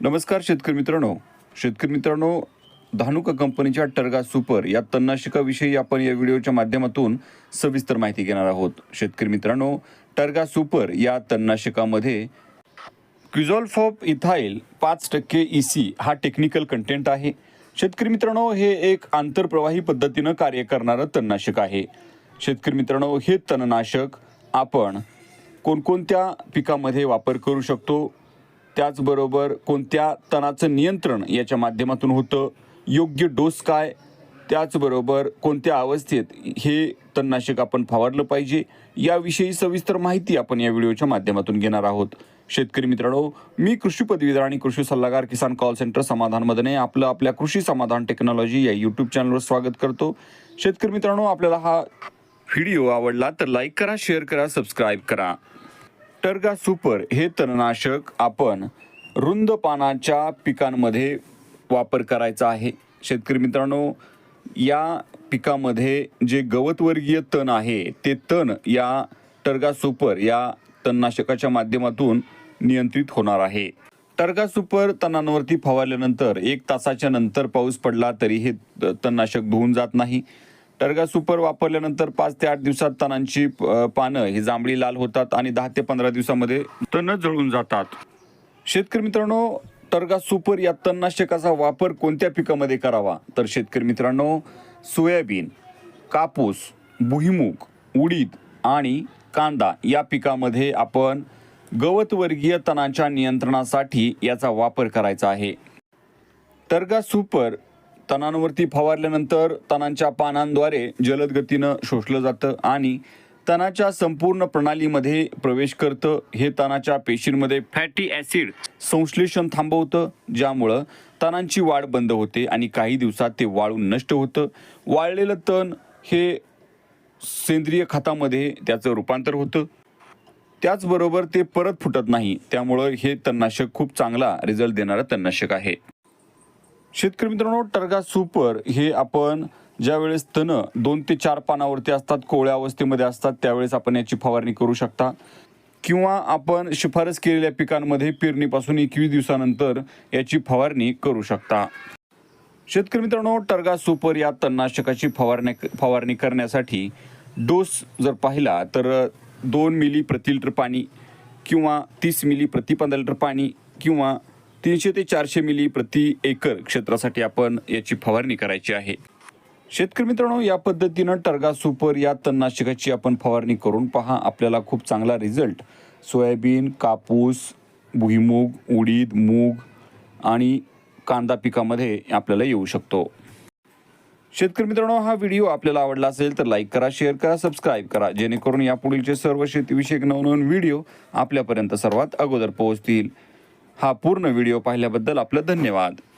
नमस्कार शेतकरी मित्रांनो. शेतकरी मित्रांनो धानुका कंपनीच्या टर्गा सुपर या तणनाशकाविषयी आपण या व्हिडिओच्या माध्यमातून सविस्तर माहिती घेणार आहोत. शेतकरी मित्रांनो टर्गा सुपर या तणनाशकामध्ये क्युझॉल्फॉप इथाईल पाच टक्के ई सी हा टेक्निकल कंटेंट आहे. शेतकरी मित्रांनो हे एक आंतरप्रवाही पद्धतीनं कार्य करणारं तणनाशक आहे. शेतकरी मित्रांनो हे तणनाशक आपण कोणकोणत्या पिकामध्ये वापर करू शकतो? त्याचबरोबर कोणत्या तणाचं नियंत्रण याच्या माध्यमातून होतं? योग्य डोस काय? त्याचबरोबर कोणत्या अवस्थेत हे तणनाशक आपण फवारलं पाहिजे? याविषयी सविस्तर माहिती आपण या व्हिडिओच्या माध्यमातून घेणार आहोत. शेतकरी मित्रांनो मी कृषी पदवीधर आणि कृषी सल्लागार किसान कॉल सेंटर समाधान मदने आपलं आपल्या कृषी समाधान टेक्नॉलॉजी या यूट्यूब चॅनलवर स्वागत करतो. शेतकरी मित्रांनो आपल्याला हा व्हिडिओ आवडला तर लाईक करा शेअर करा सबस्क्राईब करा. टर्गा सुपर हे तणनाशक आपण रुंद पानाच्या पिकांमध्ये वापर करायचा आहे. शेतकरी मित्रांनो या पिकामध्ये जे गवतवर्गीय तण आहे ते तण या टर्गा सुपर या तणनाशकाच्या माध्यमातून नियंत्रित होणार आहे. टर्गा सुपर तणांवरती फवारल्यानंतर एक तासाच्या नंतर पाऊस पडला तरी हे तणनाशक धुवून जात नाही. टर्गा सुपर वापरल्यानंतर पाच ते आठ दिवसात तणांची पानं ही जांभळी लाल होतात आणि दहा ते पंधरा दिवसामध्ये तण जळून जातात. शेतकरी मित्रांनो टर्गा सुपर या तणनाशकाचा वापर कोणत्या पिकामध्ये करावा? तर शेतकरी मित्रांनो सोयाबीन कापूस भुईमूग उडीद आणि कांदा या पिकामध्ये आपण गवतवर्गीय तणांच्या नियंत्रणासाठी याचा वापर करायचा आहे. टर्गा सुपर तणांवरती फवारल्यानंतर तणांच्या पानांद्वारे जलद गतीनं शोषलं जातं आणि तणाच्या संपूर्ण प्रणालीमध्ये प्रवेश करतं. हे तणाच्या पेशींमध्ये फॅटी ॲसिड संश्लेषण थांबवतं ज्यामुळं तणांची वाढ बंद होते आणि काही दिवसात ते वाळून नष्ट होतं. वाळलेलं तण हे सेंद्रिय खतामध्ये त्याचं रूपांतर होतं. त्याचबरोबर ते परत फुटत नाही. त्यामुळं हे तणनाशक खूप चांगला रिझल्ट देणारं तणनाशक आहे. शेतकरी मित्रांनो टर्गा सुपर हे आपण ज्यावेळेस तण दोन ते चार पानावरती असतात कोवळ्या अवस्थेमध्ये असतात त्यावेळेस आपण याची फवारणी करू शकता. किंवा आपण शिफारस केलेल्या पिकांमध्ये पेरणीपासून एकवीस दिवसानंतर याची फवारणी करू शकता. शेतकरी मित्रांनो टर्गा सुपर या तणनाशकाची फवारणी फवारणी करण्यासाठी डोस जर पाहिला तर दोन मिली प्रति लिटर पाणी किंवा तीस मिली प्रति पंधरा लिटर पाणी किंवा तीनशे ते चारशे मिली प्रति एकर क्षेत्रासाठी आपण याची फवारणी करायची आहे. शेतकरी मित्रांनो या पद्धतीनं टर्गा सुपर या तणनाशकाची आपण फवारणी करून पहा. आपल्याला खूप चांगला रिझल्ट. सोयाबीन कापूस भुईमूग उडीद मूग आणि कांदा पिकामध्ये आपल्याला येऊ शकतो. शेतकरी मित्रांनो हा व्हिडिओ आपल्याला आवडला असेल तर लाईक करा शेअर करा सबस्क्राईब करा. जेणेकरून यापुढीलचे सर्व शेतीविषयक नवनवीन व्हिडिओ आपल्यापर्यंत सर्वात अगोदर पोहोचतील. हा पूर्ण व्हिडिओ पाहिल्याबद्दल आपलं धन्यवाद.